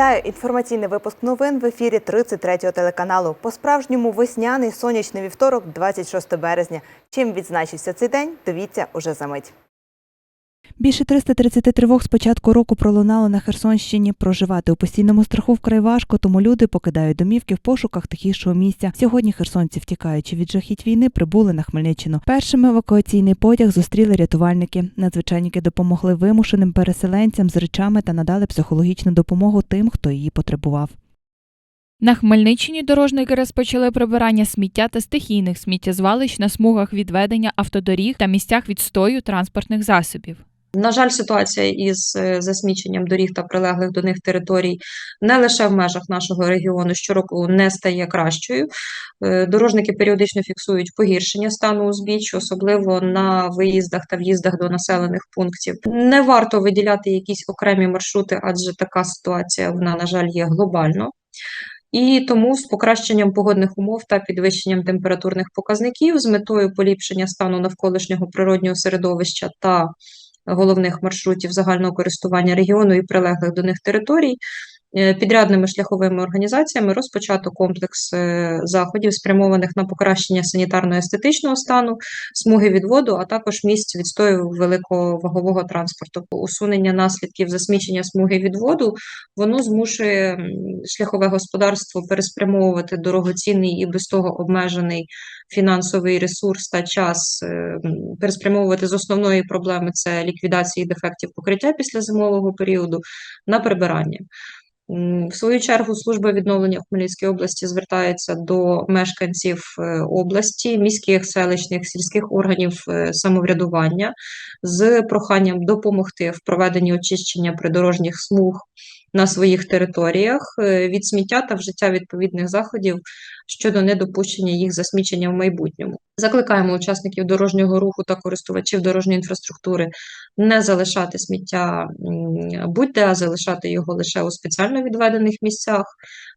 Вітаю! Інформаційний випуск новин в ефірі 33-го телеканалу. По-справжньому весняний сонячний вівторок, 26 березня. Чим відзначився цей день, дивіться уже за мить. Більше 330 тривог з початку року пролунало на Херсонщині. Проживати у постійному страху вкрай важко, тому люди покидають домівки в пошуках тихішого місця. Сьогодні херсонці, втікаючи від жахіть війни, прибули на Хмельниччину. Першими евакуаційний потяг зустріли рятувальники. Надзвичайники допомогли вимушеним переселенцям з речами та надали психологічну допомогу тим, хто її потребував. На Хмельниччині дорожники розпочали прибирання сміття та стихійних сміттєзвалищ на смугах відведення автодоріг та місцях відстою транспортних засобів. На жаль, ситуація із е, засміченням доріг та прилеглих до них територій не лише в межах нашого регіону щороку не стає кращою. Е, Дорожники періодично фіксують погіршення стану узбіч, особливо на виїздах та в'їздах до населених пунктів. Не варто виділяти якісь окремі маршрути, адже така ситуація вона, на жаль, є глобально. І тому з покращенням погодних умов та підвищенням температурних показників з метою поліпшення стану навколишнього природнього середовища та головних маршрутів загального користування регіону і прилеглих до них територій. Е, Підрядними шляховими організаціями розпочато комплекс е, заходів, спрямованих на покращення санітарно-естетичного стану, смуги відводу, а також місць відстою великовагового транспорту. Усунення наслідків засмічення смуги відводу воно змушує шляхове господарство переспрямовувати дорогоцінний і без того обмежений фінансовий ресурс та час, е, переспрямовувати з основної проблеми це ліквідації дефектів покриття після зимового періоду на прибирання. В свою чергу служба відновлення в Хмельницькій області звертається до мешканців е, області, міських, селищних, сільських органів е, самоврядування з проханням допомогти в проведенні очищення придорожніх смуг на своїх територіях е, від сміття та вжиття відповідних заходів щодо недопущення їх засмічення в майбутньому. Закликаємо учасників дорожнього руху та користувачів дорожньої інфраструктури не залишати сміття будь-де, а залишати його лише у спеціально відведених місцях,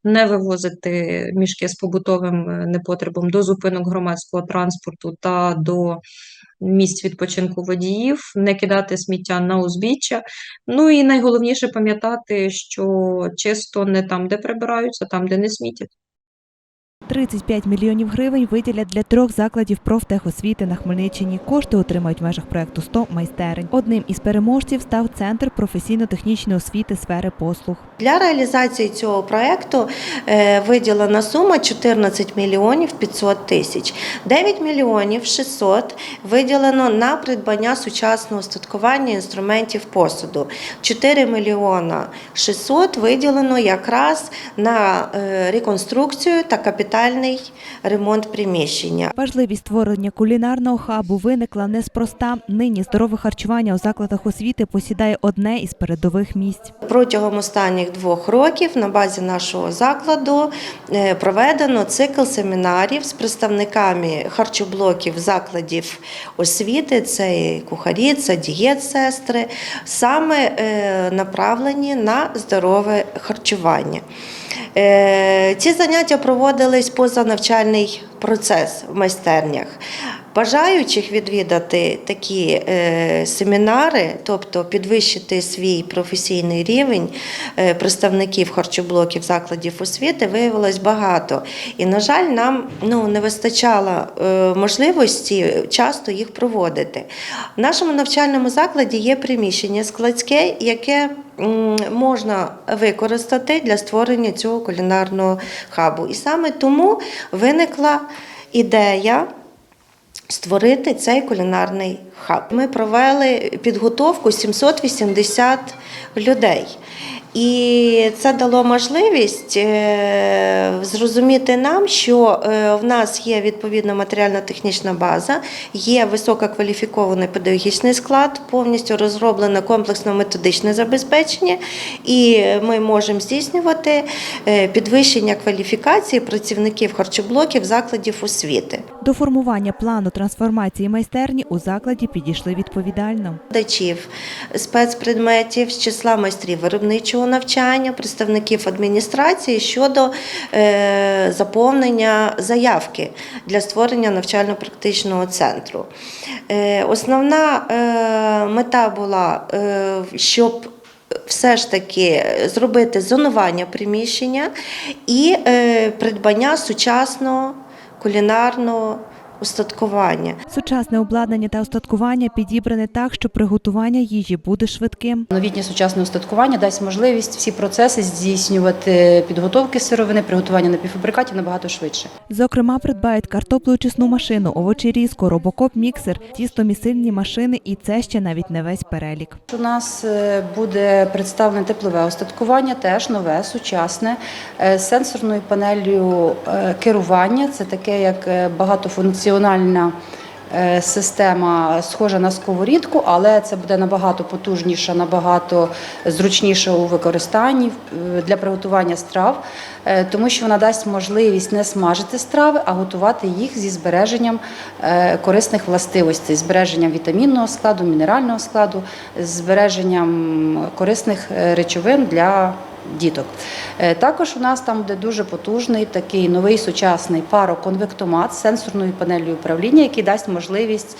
не вивозити мішки з побутовим е, непотребом до зупинок громадського транспорту та до місць відпочинку водіїв, не кидати сміття на узбіччя. Ну і найголовніше пам'ятати, що чисто не там, де прибираються, там, де не смітять. 35 мільйонів гривень виділять для трьох закладів профтехосвіти на Хмельниччині. Кошти отримають в межах проекту 100 майстерень. Одним із переможців став центр професійно-технічної освіти сфери послуг. Для реалізації цього проекту е, виділена сума 14 мільйонів 500 тисяч. 9 мільйонів 600 виділено на придбання сучасного устаткування інструментів посуду. 4 мільйона 600 виділено якраз на е, реконструкцію та капітальний ремонт приміщення. Важливість створення кулінарного хабу виникла неспроста. Нині здорове харчування у закладах освіти посідає одне із передових місць. Протягом останніх двох років на базі нашого закладу е, проведено цикл семінарів з представниками харчоблоків закладів освіти, це і кухарі, це дієт-сестри, саме е, направлені на здорове харчування. Е, Ці заняття проводились поза навчальний процес в майстернях. Бажаючих відвідати такі е, семінари, тобто підвищити свій професійний рівень е, представників харчоблоків закладів освіти, виявилось багато. І, на жаль, нам ну, не вистачало е, можливості часто їх проводити. В нашому навчальному закладі є приміщення складське, яке можна використати для створення цього кулінарного хабу. І саме тому виникла ідея створити цей кулінарний хаб. Ми провели підготовку 780 людей. І це дало можливість е, зрозуміти нам, що е, в нас є відповідна матеріально-технічна база, є висококваліфікований педагогічний склад, повністю розроблене комплексно-методичне забезпечення, і ми можемо здійснювати е, підвищення кваліфікації працівників харчоблоків закладів освіти. До формування плану трансформації майстерні у закладі підійшли відповідально. викладачів спецпредметів з числа майстрів виробничого навчання, представників адміністрації щодо е, заповнення заявки для створення навчально-практичного центру. Е, основна е, мета була, щоб все ж таки зробити зонування приміщення і придбання сучасного кулінарного устаткування. Сучасне обладнання та остаткування підібране так, що приготування їжі буде швидким. Новітнє сучасне устаткування дасть можливість всі процеси здійснювати підготовки сировини, приготування напівфабрикатів набагато швидше. Зокрема, придбають картоплеочисну машину, овочерізку, робокоп-міксер, тістомісильні машини, і це ще навіть не весь перелік. У нас е, буде представлене теплове устаткування, теж нове, сучасне, е, з сенсорною панелью е, керування. Це таке як е, багатофункціональна е, система, схожа на сковорідку, але це буде набагато потужніша, набагато зручніша у використанні е, для приготування страв, е, тому що вона дасть можливість не смажити страви, а готувати їх зі збереженням корисних властивостей, збереженням вітамінного складу, мінерального складу, збереженням корисних речовин для діток. Е, Також у нас там буде дуже потужний такий новий сучасний пароконвектомат з сенсорною панелью управління, який дасть можливість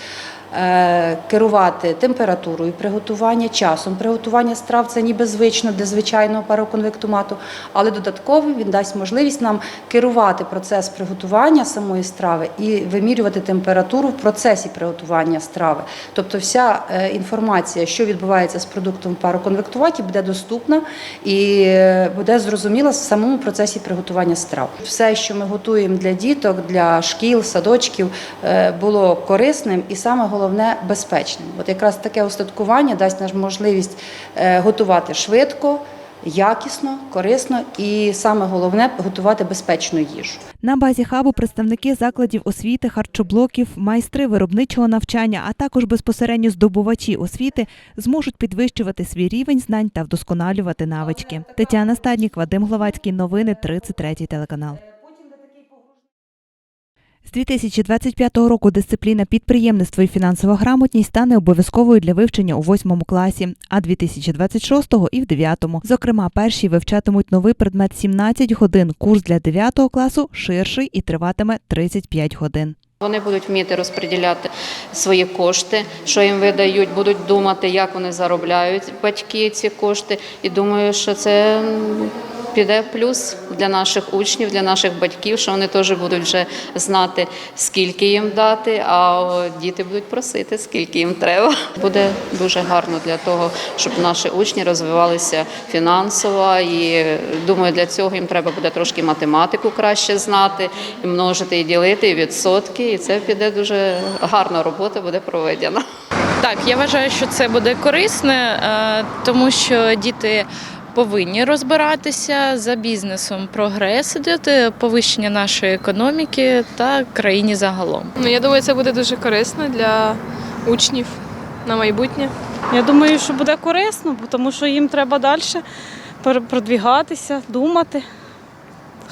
керувати температурою приготування, часом приготування страв. Це ніби звично для звичайного пароконвектомату, але додатково він дасть можливість нам керувати процес приготування самої страви і вимірювати температуру в процесі приготування страви. Тобто, вся е, інформація, що відбувається з продуктом в пароконвектуваті, буде доступна і е, буде зрозуміла в самому процесі приготування страв. Все, що ми готуємо для діток, для шкіл, садочків, е, було корисним і саме головне безпечним. От якраз таке устаткування дасть нам можливість е, готувати швидко. Якісно, корисно і саме головне готувати безпечну їжу. На базі хабу представники закладів освіти, харчоблоків, майстри виробничого навчання, а також безпосередньо здобувачі освіти зможуть підвищувати свій рівень знань та вдосконалювати навички. Тетяна Стаднік, Вадим Гловацький. Новини 33 телеканал. З 2025 року дисципліна підприємництво і фінансова грамотність стане обов'язковою для вивчення у 8 класі, а 2026 і в 9. Зокрема, перші вивчатимуть новий предмет 17 годин. Курс для 9 класу ширший і триватиме 35 годин. Вони будуть вміти розподіляти свої кошти, що їм видають, будуть думати, як вони заробляють батьки ці кошти. І думаю, що це піде плюс для наших учнів, для наших батьків, що вони теж будуть вже знати, скільки їм дати, а діти будуть просити, скільки їм треба. Буде дуже гарно для того, щоб наші учні розвивалися фінансово. І думаю, для цього їм треба буде трошки математику краще знати, і множити, і ділити, і відсотки. І це піде дуже гарна робота буде проведена. Так, я вважаю, що це буде корисне, е, тому що діти повинні розбиратися за бізнесом. Прогрес іде, повищення нашої економіки та країні загалом. Ну, я думаю, це буде дуже корисно для учнів на майбутнє. Я думаю, що буде корисно, тому що їм треба далі продвігатися, думати.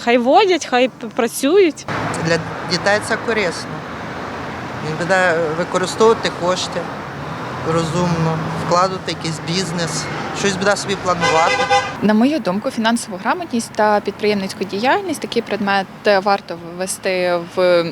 Хай водять, хай працюють. Для дітей це корисно. Він буде використовувати кошти розумно, вкладати якийсь бізнес, щось буде собі планувати. На мою думку, фінансову грамотність та підприємницьку діяльність такий предмет е, варто ввести в.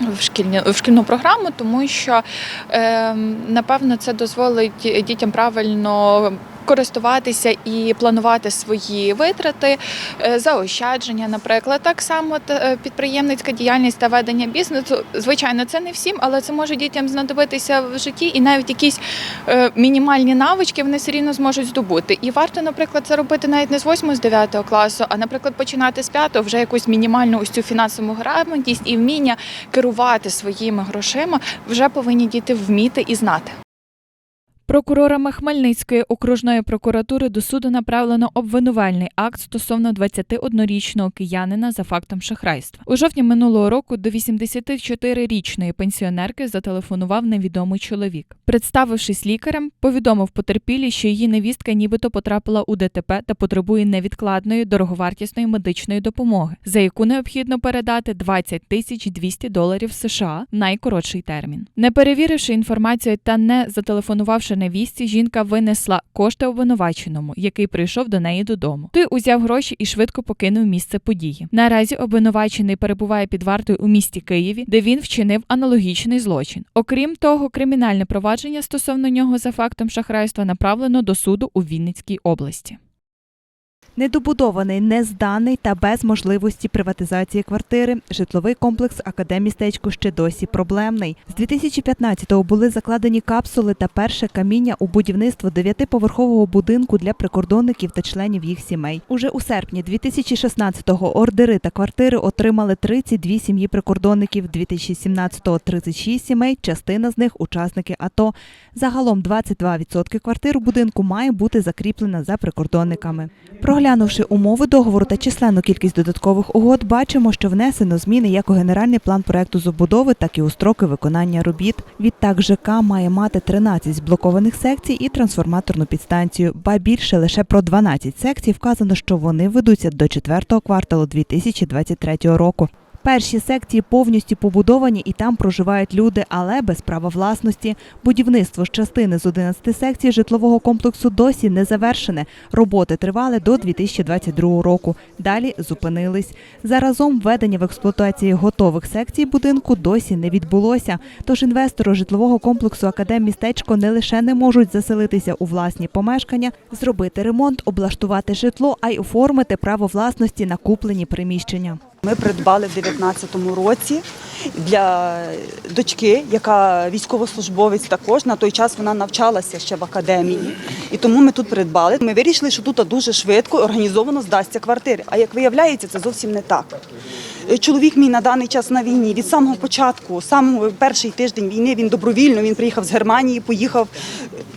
В шкільну, в шкільну програму, тому що е, напевно це дозволить дітям правильно користуватися і планувати свої витрати, е, заощадження, наприклад. Так само е, підприємницька діяльність та ведення бізнесу. Звичайно, це не всім, але це може дітям знадобитися в житті, і навіть якісь е, мінімальні навички вони все рівно зможуть здобути. І варто, наприклад, це робити навіть не з 8 з 9 класу, а наприклад, починати з 5 вже якусь мінімальну ось цю фінансову грамотність і вміння керувати своїми грошима вже повинні діти вміти і знати. Прокурорами Хмельницької окружної прокуратури до суду направлено обвинувальний акт стосовно 21-річного киянина за фактом шахрайства. У жовтні минулого року до 84-річної пенсіонерки зателефонував невідомий чоловік. Представившись лікарем, повідомив потерпілій, що її невістка нібито потрапила у ДТП та потребує невідкладної дороговартісної медичної допомоги, за яку необхідно передати 20 тисяч 200 доларів США найкоротший термін. Не перевіривши інформацію та не зателефонувавши невістці, жінка винесла кошти обвинуваченому, який прийшов до неї додому. Той узяв гроші і швидко покинув місце події. Наразі обвинувачений перебуває під вартою у місті Києві, де він вчинив аналогічний злочин. Окрім того, кримінальне провадження стосовно нього за фактом шахрайства направлено до суду у Вінницькій області. Недобудований, незданий та без можливості приватизації квартири, житловий комплекс Академістечко ще досі проблемний. З 2015-го були закладені капсули та перше каміння у будівництво дев'ятиповерхового будинку для прикордонників та членів їх сімей. Уже у серпні 2016-го ордери та квартири отримали 32 сім'ї прикордонників, 2017-го – 36 сімей, частина з них учасники АТО. Загалом 22% квартир у будинку має бути закріплена за прикордонниками. Проглянувши умови договору та численну кількість додаткових угод, бачимо, що внесено зміни як у генеральний план проекту забудови, так і у строки виконання робіт. Відтак ЖК має мати 13 зблокованих секцій і трансформаторну підстанцію. Ба більше лише про 12 секцій вказано, що вони ведуться до четвертого кварталу 2023 року. Перші секції повністю побудовані і там проживають люди, але без права власності. Будівництво з частини з 11 секцій житлового комплексу досі не завершене. Роботи тривали до 2022 року. Далі зупинились. Заразом введення в експлуатацію готових секцій будинку досі не відбулося. Тож інвестори житлового комплексу Академмістечко не лише не можуть заселитися у власні помешкання, зробити ремонт, облаштувати житло, а й оформити право власності на куплені приміщення. Ми придбали в 2019 році для дочки, яка військовослужбовець також. На той час вона навчалася ще в академії. І тому ми тут придбали. Ми вирішили, що тут дуже швидко організовано здасться квартири. А як виявляється, це зовсім не так. Чоловік мій на даний час на війні від самого початку, самого перший тиждень війни, він добровільно він приїхав з Германії, поїхав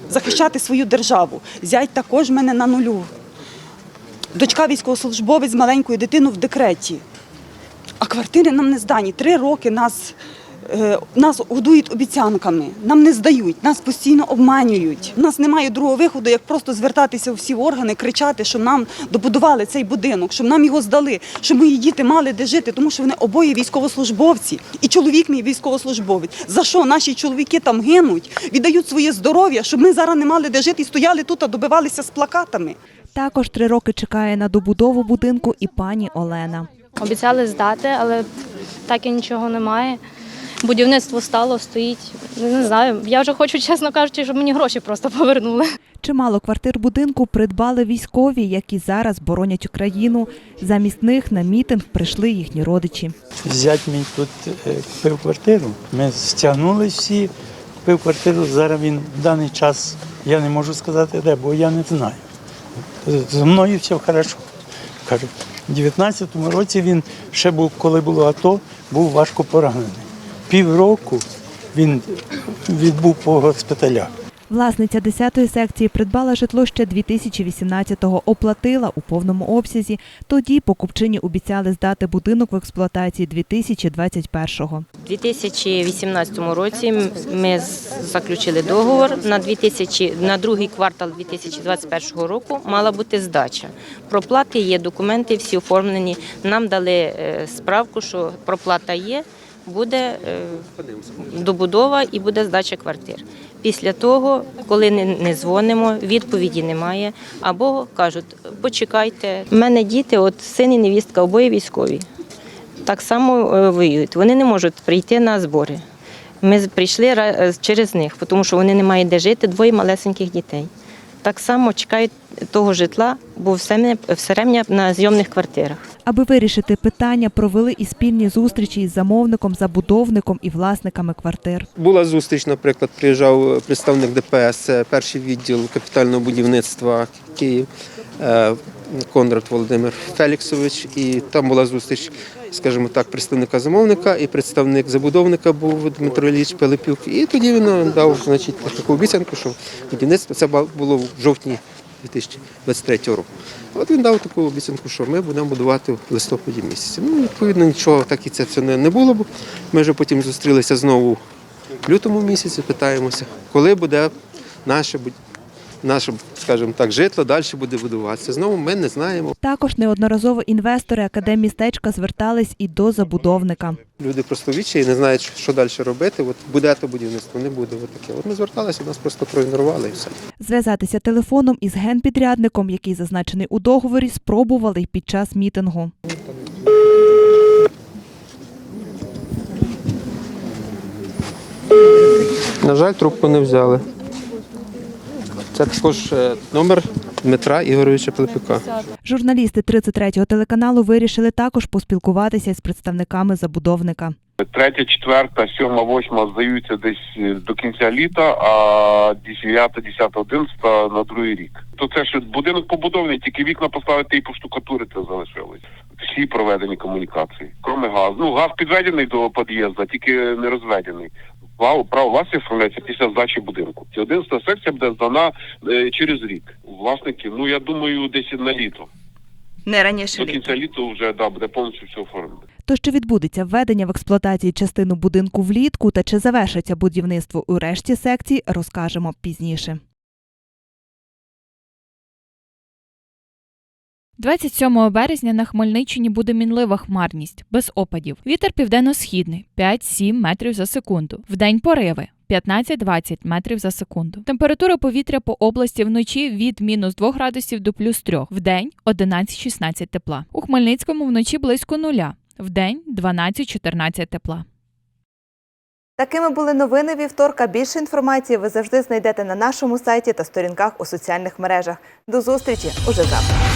захищати свою державу. Зять також мене на нулю. Дочка військовослужбовець з маленькою дитиною в декреті. А квартири нам не здані. Три роки нас, е, нас годують обіцянками, нам не здають, нас постійно обманюють. У нас немає другого виходу, як просто звертатися у всі органи, кричати, щоб нам добудували цей будинок, щоб нам його здали, щоб мої діти мали де жити, тому що вони обоє військовослужбовці. І чоловік мій військовослужбовець. За що наші чоловіки там гинуть, віддають своє здоров'я, щоб ми зараз не мали де жити і стояли тут, а добивалися з плакатами. Також три роки чекає на добудову будинку і пані Олена. Обіцяли здати, але так і нічого немає. Будівництво стало, стоїть. Не знаю. Я вже хочу, чесно кажучи, щоб мені гроші просто повернули. Чимало квартир будинку придбали військові, які зараз боронять Україну. Замість них на мітинг прийшли їхні родичі. Зять мій тут е, купив квартиру. Ми стягнулися всі, купив квартиру. Зараз він в даний час, я не можу сказати де, бо я не знаю. Зі мною все хорошо. Кажу, у 19-му році він ще був, коли було АТО, був важко поранений. Півроку він відбув по госпіталях. Власниця 10-ї секції придбала житло ще 2018-го, оплатила у повному обсязі. Тоді покупчині обіцяли здати будинок в експлуатації 2021-го. У 2018 році ми заключили договор на 2000, на другий квартал 2021 року. Мала бути здача. Проплати є, документи всі оформлені. Нам дали е, справку, що проплата є. Буде е, добудова і буде здача квартир. Після того, коли не, не дзвонимо, відповіді немає. Або кажуть, почекайте. У мене діти, от син і невістка, обоє військові так само е, воюють. Вони не можуть прийти на збори. Ми прийшли е, через них, тому що вони не мають де жити, двоє малесеньких дітей. Так само чекають того житла, бо все все ремня на зйомних квартирах. Аби вирішити питання, провели і спільні зустрічі із замовником, забудовником і власниками квартир. Була зустріч, наприклад, приїжджав представник ДПС, перший відділ капітального будівництва Київ, е, Конрад Володимир Феліксович. І там була зустріч, скажімо так, представника замовника і представник забудовника був Дмитро Ілліч Пилипюк. І тоді він дав значить, таку обіцянку, що будівництво це було в жовтні 2023 року. От він дав таку обіцянку, що ми будемо будувати в листопаді місяці. Ну, відповідно, нічого так і це, це не, було, бо ми вже потім зустрілися знову в лютому місяці, питаємося, коли буде наше буд- наше, скажімо так, житло далі буде будуватися. Знову ми не знаємо. Також неодноразово інвестори академмістечка звертались і до забудовника. Люди просто відчаї не знають, що далі робити. От буде то будівництво, не буде. От таке. От ми зверталися, нас просто проігнорували і все. Зв'язатися телефоном із генпідрядником, який зазначений у договорі, спробували й під час мітингу. На жаль, трубку не взяли. Це також е, номер Дмитра Ігоровича Пилипюка. Журналісти 33-го телеканалу вирішили також поспілкуватися з представниками забудовника. Третя, четверта, сьома, восьма здаються десь е, до кінця літа, а дев'ята, десята, одинадцята на другий рік. То це ж будинок побудований, тільки вікна поставити і поштукатурити залишилось. Всі проведені комунікації, кроме газу. Ну, газ підведений до під'їзду, тільки не розведений. Право, право власності оформляється після здачі будинку. Ці 11 секція буде здана е, через рік. Власників, ну я думаю, десь на літо. Не раніше До кінця літа вже да, буде повністю все оформлено. То що відбудеться введення в експлуатації частину будинку влітку та чи завершиться будівництво у решті секцій, розкажемо пізніше. 27 березня на Хмельниччині буде мінлива хмарність, без опадів. Вітер південно-східний 5-7 метрів за секунду. Вдень пориви 15-20 метрів за секунду. Температура повітря по області вночі від мінус 2 градусів до плюс 3. Вдень 11-16 тепла. У Хмельницькому вночі близько нуля. Вдень 12-14 тепла. Такими були новини вівторка. Більше інформації ви завжди знайдете на нашому сайті та сторінках у соціальних мережах. До зустрічі уже завтра.